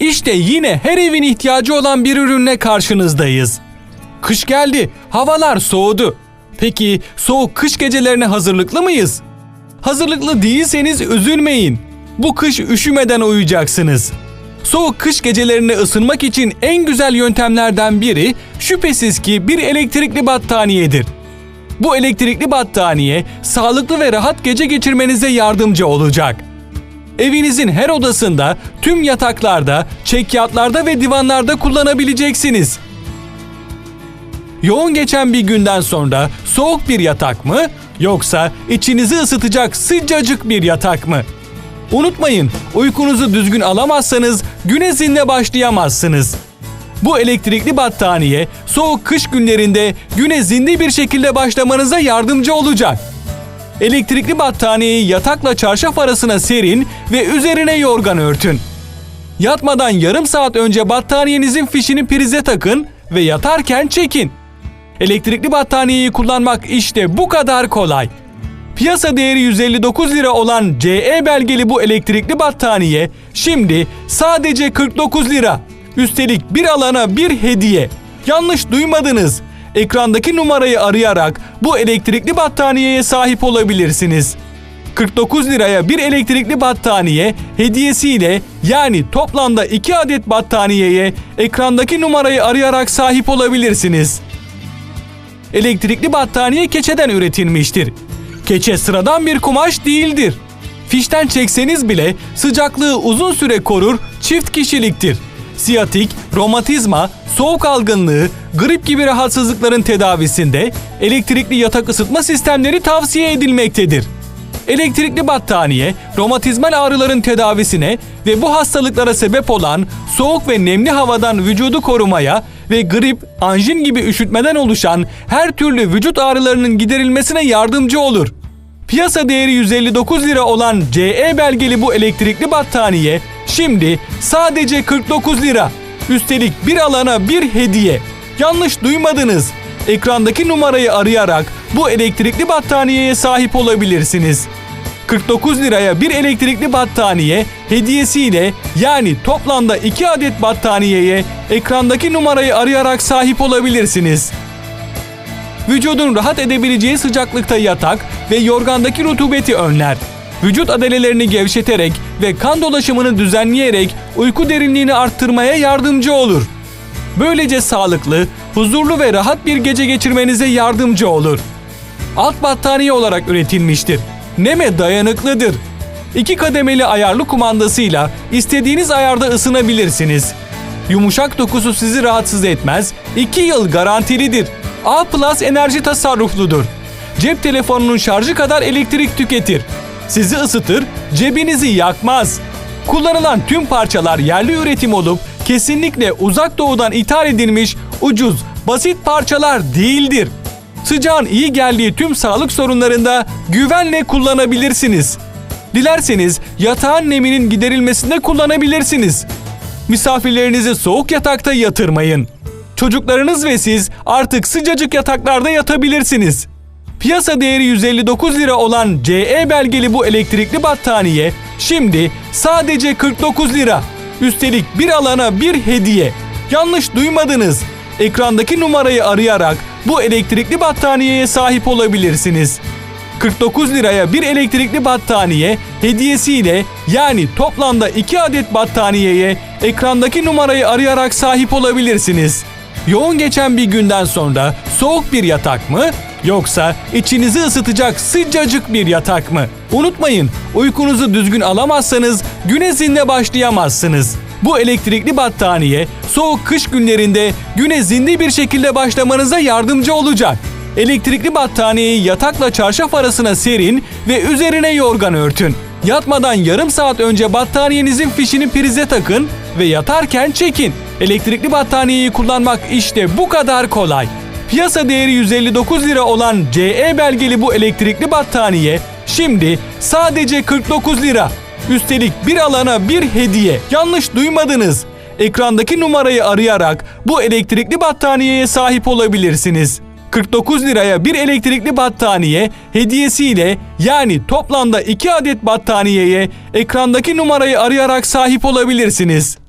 İşte yine her evin ihtiyacı olan bir ürünle karşınızdayız. Kış geldi, havalar soğudu. Peki soğuk kış gecelerine hazırlıklı mıyız? Hazırlıklı değilseniz üzülmeyin. Bu kış üşümeden uyuyacaksınız. Soğuk kış gecelerinde ısınmak için en güzel yöntemlerden biri şüphesiz ki bir elektrikli battaniyedir. Bu elektrikli battaniye sağlıklı ve rahat gece geçirmenize yardımcı olacak. Evinizin her odasında, tüm yataklarda, çekyatlarda ve divanlarda kullanabileceksiniz. Yoğun geçen bir günden sonra soğuk bir yatak mı yoksa içinizi ısıtacak sıcacık bir yatak mı? Unutmayın, uykunuzu düzgün alamazsanız güne zinde başlayamazsınız. Bu elektrikli battaniye soğuk kış günlerinde güne zinde bir şekilde başlamanıza yardımcı olacak. Elektrikli battaniyeyi yatakla çarşaf arasına serin ve üzerine yorgan örtün. Yatmadan yarım saat önce battaniyenizin fişini prize takın ve yatarken çekin. Elektrikli battaniyeyi kullanmak işte bu kadar kolay. Piyasa değeri 159 lira olan CE belgeli bu elektrikli battaniye şimdi sadece 49 lira. Üstelik bir alana bir hediye. Yanlış duymadınız. Ekrandaki numarayı arayarak bu elektrikli battaniyeye sahip olabilirsiniz. 49 liraya bir elektrikli battaniye hediyesiyle yani toplamda 2 adet battaniyeye ekrandaki numarayı arayarak sahip olabilirsiniz. Elektrikli battaniye keçeden üretilmiştir. Keçe sıradan bir kumaş değildir. Fişten çekseniz bile sıcaklığı uzun süre korur, çift kişiliktir. Siyatik, romatizma, soğuk algınlığı, grip gibi rahatsızlıkların tedavisinde elektrikli yatak ısıtma sistemleri tavsiye edilmektedir. Elektrikli battaniye, romatizmal ağrıların tedavisine ve bu hastalıklara sebep olan soğuk ve nemli havadan vücudu korumaya ve grip, anjin gibi üşütmeden oluşan her türlü vücut ağrılarının giderilmesine yardımcı olur. Piyasa değeri 159 lira olan CE belgeli bu elektrikli battaniye şimdi sadece 49 lira. Üstelik bir alana bir hediye. Yanlış duymadınız. Ekrandaki numarayı arayarak bu elektrikli battaniyeye sahip olabilirsiniz. 49 liraya bir elektrikli battaniye hediyesiyle yani toplamda 2 adet battaniyeye ekrandaki numarayı arayarak sahip olabilirsiniz. Vücudun rahat edebileceği sıcaklıkta yatak ve yorgandaki rutubeti önler. Vücut adalelerini gevşeterek ve kan dolaşımını düzenleyerek uyku derinliğini arttırmaya yardımcı olur. Böylece sağlıklı, huzurlu ve rahat bir gece geçirmenize yardımcı olur. Alt battaniye olarak üretilmiştir. Neme dayanıklıdır. İki kademeli ayarlı kumandasıyla istediğiniz ayarda ısınabilirsiniz. Yumuşak dokusu sizi rahatsız etmez, 2 yıl garantilidir. A Plus enerji tasarrufludur. Cep telefonunun şarjı kadar elektrik tüketir. Sizi ısıtır, cebinizi yakmaz. Kullanılan tüm parçalar yerli üretim olup kesinlikle uzak doğudan ithal edilmiş ucuz, basit parçalar değildir. Sıcağın iyi geldiği tüm sağlık sorunlarında güvenle kullanabilirsiniz. Dilerseniz yatağın neminin giderilmesinde kullanabilirsiniz. Misafirlerinizi soğuk yatakta yatırmayın. Çocuklarınız ve siz artık sıcacık yataklarda yatabilirsiniz. Piyasa değeri 159 lira olan CE belgeli bu elektrikli battaniye şimdi sadece 49 lira. Üstelik bir alana bir hediye. Yanlış duymadınız. Ekrandaki numarayı arayarak bu elektrikli battaniyeye sahip olabilirsiniz. 49 liraya bir elektrikli battaniye hediyesiyle yani toplamda 2 adet battaniyeye ekrandaki numarayı arayarak sahip olabilirsiniz. Yoğun geçen bir günden sonra soğuk bir yatak mı yoksa içinizi ısıtacak sıcacık bir yatak mı? Unutmayın, uykunuzu düzgün alamazsanız güne başlayamazsınız. Bu elektrikli battaniye soğuk kış günlerinde güne zinde bir şekilde başlamanıza yardımcı olacak. Elektrikli battaniyeyi yatakla çarşaf arasına serin ve üzerine yorgan örtün. Yatmadan yarım saat önce battaniyenizin fişini prize takın ve yatarken çekin. Elektrikli battaniyeyi kullanmak işte bu kadar kolay. Piyasa değeri 159 lira olan CE belgeli bu elektrikli battaniye şimdi sadece 49 lira. Üstelik bir alana bir hediye. Yanlış duymadınız. Ekrandaki numarayı arayarak bu elektrikli battaniyeye sahip olabilirsiniz. 49 liraya bir elektrikli battaniye hediyesiyle yani toplamda 2 adet battaniyeye ekrandaki numarayı arayarak sahip olabilirsiniz.